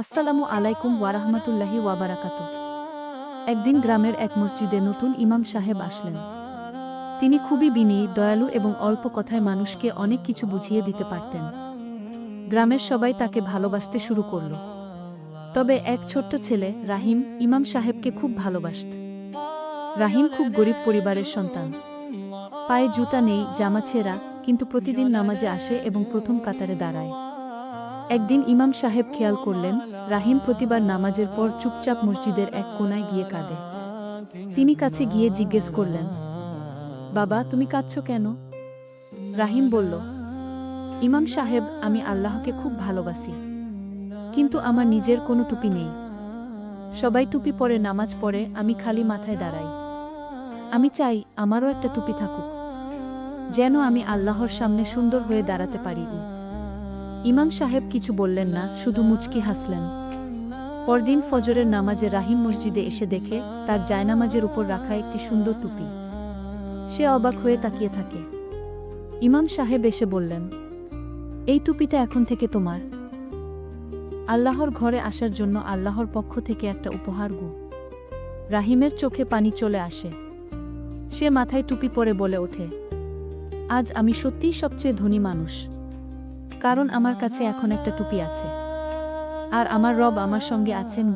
আসসালামু আলাইকুম ওয়ারাহমাতুল্লাহি ওয়াবারাকাতু একদিন গ্রামের এক মসজিদে নতুন ইমাম সাহেব আসলেন। তিনি খুবই বিনয়ী দয়ালু এবং অল্প কথায় মানুষকে অনেক কিছু বুঝিয়ে দিতে পারতেন। গ্রামের সবাই তাকে ভালোবাসতে শুরু করল। তবে এক ছোট্ট ছেলে, রাহিম, ইমাম সাহেবকে খুব ভালোবাসত। রাহিম খুব গরিব পরিবারের সন্তান। পায়ে জুতা নেই, জামা ছেঁড়া, কিন্তু প্রতিদিন নামাজে আসে এবং প্রথম কাতারে দাঁড়ায়। একদিন ইমাম সাহেব খেয়াল করলেন, রাহিম প্রতিবার নামাজের পর চুপচাপ মসজিদের এক কোনায় গিয়ে কাঁদে। তিনি কাছে গিয়ে জিজ্ঞেস করলেন, বাবা, তুমি কাঁদছ কেন? রাহিম বলল, ইমাম সাহেব, আমি আল্লাহকে খুব ভালোবাসি, কিন্তু আমার নিজের কোনো টুপি নেই। সবাই টুপি পরে নামাজ পড়ে, আমি খালি মাথায় দাঁড়াই। আমি চাই আমারও একটা টুপি থাকুক, যেন আমি আল্লাহর সামনে সুন্দর হয়ে দাঁড়াতে পারি। ইমাম সাহেব কিছু বললেন না, শুধু মুচকি হাসলেন। পরদিন ফজরের নামাজে রাহিম মসজিদে এসে দেখে তার জায়নামাজের উপর রাখা একটি সুন্দর টুপি। সে অবাক হয়ে তাকিয়ে থাকে। ইমাম সাহেব এসে বললেন, এই টুপিটা এখন থেকে তোমার। আল্লাহর ঘরে আসার জন্য আল্লাহর পক্ষ থেকে একটা উপহার গু। রাহিমের চোখে পানি চলে আসে। সে মাথায় টুপি পরে বলে ওঠে, আজ আমি সত্যিই সবচেয়ে ধনী মানুষ। কারণ আমার কাছে এখন একটা টুপি আছে। আর আমার রব আমার সঙ্গে আছেন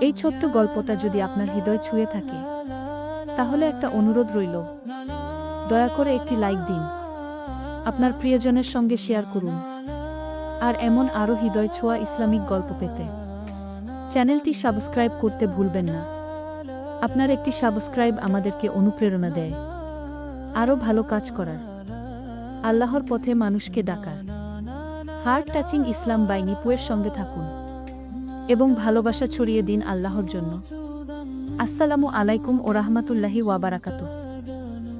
এই ছোট্ট গল্পটা যদি আপনার হৃদয় ছুঁয়ে থাকে, তাহলে একটা অনুরোধ রইল। দয়া করে একটি লাইক দিন। আপনার প্রিয়জনের সঙ্গে শেয়ার করুন। আর এমন আরও হৃদয় ছোঁয়া ইসলামিক গল্প পেতে। চ্যানেলটি সাবস্ক্রাইব করতে ভুলবেন না। আপনার একটি সাবস্ক্রাইব আমাদেরকে অনুপ্রেরণা দেয়। আরও ভালো কাজ করার। আল্লাহর পথে মানুষকে ডাকার। হার্ট টাচিং ইসলাম বাই নিপুয়ের সঙ্গে থাকুন এবং ভালোবাসা ছড়িয়ে দিন আল্লাহর জন্য। আসসালামু আলাইকুম ও রাহমাতুল্লাহি ওয়াবারাকাতু